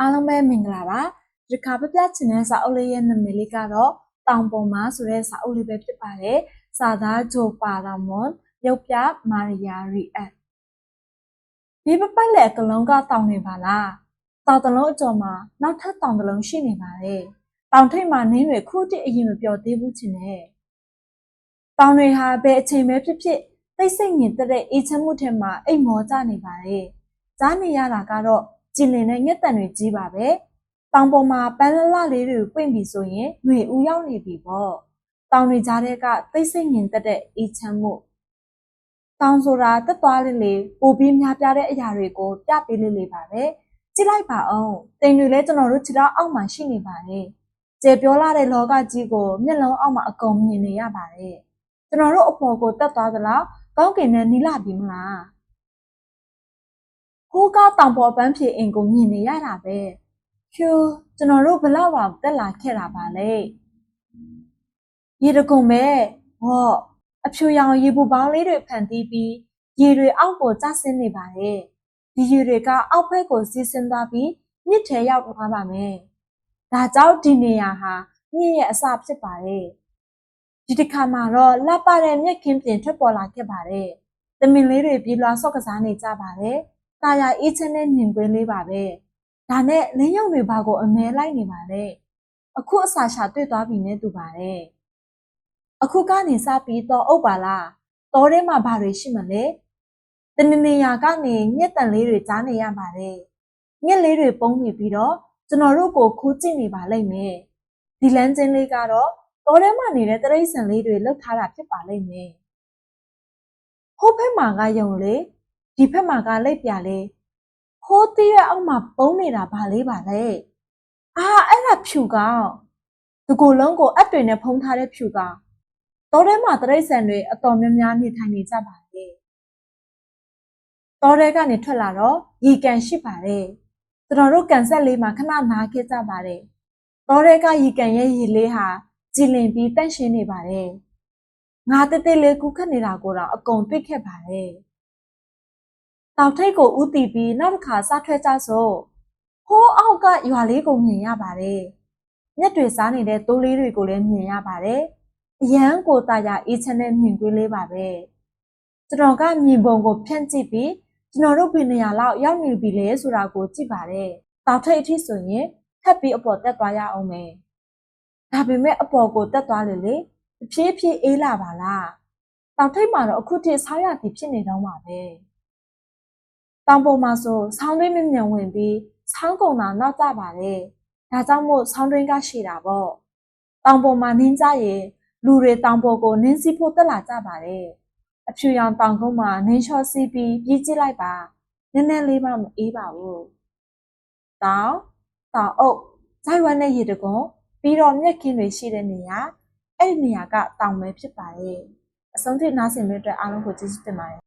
အားလုံးပဲမင်္ဂလာပါဒီခါပြပြချင်တဲ့စာအုပ်လေးရဲ့နာမည်လေးကတော့တောင်ပေါ်မှာဆိုတဲ့စာအုပ်လေးပဲဖြစ်ပါတယ်စာသားဂျိုပါရာမွန်ရုပ်ပြမာရီယာရီအက်ဒီပပတ်လေကလုံးကတောင်နေပါလားတောင်တလုံးအကျော်မှာနောက်ထပ်တောင်တလုံးရှိနေပါတယ်တောင်ထိပ်မှာနင်းတွေခုတိအရင်မပြောသေးဘူးချင်တယ်တောင်တွေဟာဘယ်အချိန်ပဲဖြစ်ဖြစ်သိစိတ်ငြင်သက်တဲ့အေးချမ်းမှုထဲမှာအိမ်မောကြနေပါတယ်ကြားနေရတာကတော့ ကြည်လင်တဲ့ငှက်တန်တွေကြီးပါပဲ။တောင်ပေါ်မှာပန်းလလလေးတွေပွင့်ပြီဆိုရင်ຫນွေဦးရောက်နေပြီပေါ့။တောင်တွေကြားထဲကသိစိတ်ငင်သက်တဲ့အေးချမ်းမှု။တောင်ဆိုတာတက်သွားလေးလေးပိုပြီးများပြားတဲ့အရာတွေကိုပြပေးလေးလေးပါပဲ။ကြည့်လိုက်ပါအောင်။တိမ်တွေလည်းကျွန်တော်တို့ခြေထောက်အောက်မှာရှိနေပါတယ်။ကျေပြောလာတဲ့လောကကြီးကိုမျက်လုံးအောက်မှာအကုန်မြင်နေရပါတယ်။ကျွန်တော်တို့အပေါ်ကိုတက်သွားသလား။ကောင်းကင်နဲ့နီးလာပြီမလား။ ဟိုးကားတောင်ပေါ်ပန်းဖြေအိမ်ကိုမြင်နေရတာပဲဖြူကျွန်တော်တို့ဘလောက်တော့တက်လာခဲ့တာပါလေရေတကုံပဲဟော့အဖြူရောင်ရေပူပေါင်းလေးတွေဖန်တီးပြီးရေတွေအောက်ကိုကျဆင်းနေပါတယ်ဒီရေတွေကအောက်ဘက်ကိုစီးဆင်းသွားပြီးမြစ်ထဲရောက်သွားပါမယ်ဒါကြောင့်ဒီနေရာဟာမြစ်ရဲ့အစဖြစ်ပါတယ်ဒီတစ်ခါမှာတော့လှပတဲ့မြက်ခင်းပြင်ထွက်ပေါ်လာခဲ့ပါတယ်တမင်လေးတွေပြေးလွှားဆော့ကစားနေကြပါတယ် ตาရအေးချမ်းတဲ့မြင်ကွင်းလေးပါပဲဒါနဲ့လင်းရုံတွေဘာကိုအမဲလိုက်နေပါလဲအခုအစာရှာတွေ့သွားပြီနဲ့တူပါတယ်အခုကနေစပြီးတော့အုပ်ပါလားတောထဲမှာဘာတွေရှိမလဲတနနေရာကနေညက်တန်လေးတွေကြားနေရပါတယ်ညက်လေးတွေပုံနေပြီးတော့ကျွန်တော်တို့ကိုခိုးကြည့်နေပါလိမ့်မယ်ဒီလမ်းချင်းလေးကတော့တောထဲမှာနေတဲ့တရိတ်ဆန်လေးတွေလှုပ်ထားတာဖြစ်ပါလိမ့်မယ်ဟိုဘက်မှာကယုံလေ ဒီဖက်မှာကလက်ပြလေးဟိုးတီးရဲ့အောက်မှာပုံနေတာဗာလေးပါလေအာအဲ့ဒါဖြူကောင်ဒီကိုယ်လုံးကိုအပ်တွေနဲ့ဖုံးထားတဲ့ဖြူကောင်တောထဲမှာတရိတ်ဆန်တွေအတော်များများနေထိုင်နေကြပါလေတောထဲကနေထွက်လာတော့ရေကန်ရှိပါတယ်ကျွန်တော်တို့ကန်ဆက်လေးမှာခဏနားခဲ့ကြပါတယ်တောထဲကရေကန်ရဲ့ရေလေးဟာကြည်လင်ပြီးတန့်ရှင်းနေပါတယ်ငါတက်တက်လေးကူးခတ်နေတာကိုတော့အကုန်တွေ့ခဲ့ပါတယ် တောင်ထိပ်ကိုဥတီပြီးနောက်တစ်ခါစားထွက်ကြစို့ဟိုးအောက်ကရွာလေးကိုမြင်ရပါတယ်မြက်တွေစားနေတဲ့တိုးလေးတွေကိုလည်းမြင်ရပါတယ်အရန်ကိုတာယာအေးချမ်းတဲ့မြင်ကွင်းလေးပါပဲကျွန်တော်ကမြင်ပုံကိုဖြန့်ကြည့်ပြီးကျွန်တော်တို့ဘယ်နေရာလောက်ရောက်နေပြီလဲဆိုတာကိုကြည့်ပါတယ်တောင်ထိပ်အထိဆိုရင်ထပ်ပြီးအပေါ်တက်သွားရအောင်မယ်ဒါပေမဲ့အပေါ်ကိုတက်သွားလေလေအဖြည်းဖြည်းအေးလာပါလားတောင်ထိပ်မှာတော့အခုထိဆောင်းရသည်ဖြစ်နေတော့မှာပဲ တောင်ပေါ်မှာဆိုဆောင်းတွင်းမြမြန်ဝင်ပြီးဆောင်းကုန်တာနောက်ကျပါတယ်။ဒါကြောင့်မို့ဆောင်းတွင်းကရှိတာပေါ့။တောင်ပေါ်မှာနင်းကြရင်လူတွေတောင်ပေါ်ကိုနင်းစီးဖို့တက်လာကြပါတယ်။အဖြူရောင်တောင်ကုန်းမှာနင်းလျှော့စီးပြီးပြေးကြည့်လိုက်ပါ။နည်းနည်းလေးမှမအေးပါဘူး။တောင်တောင်အုပ်ဇိုက်ဝမ်းနဲ့ရေတကွန်ပြီးတော့မြက်ခင်းတွေရှိတဲ့နေရာအဲ့ဒီနေရာကတောင်ပဲဖြစ်ပါတယ်။အဆုံးထိနားဆင်ပေးတဲ့အတွက်အားလုံးကိုကျေးဇူးတင်ပါတယ်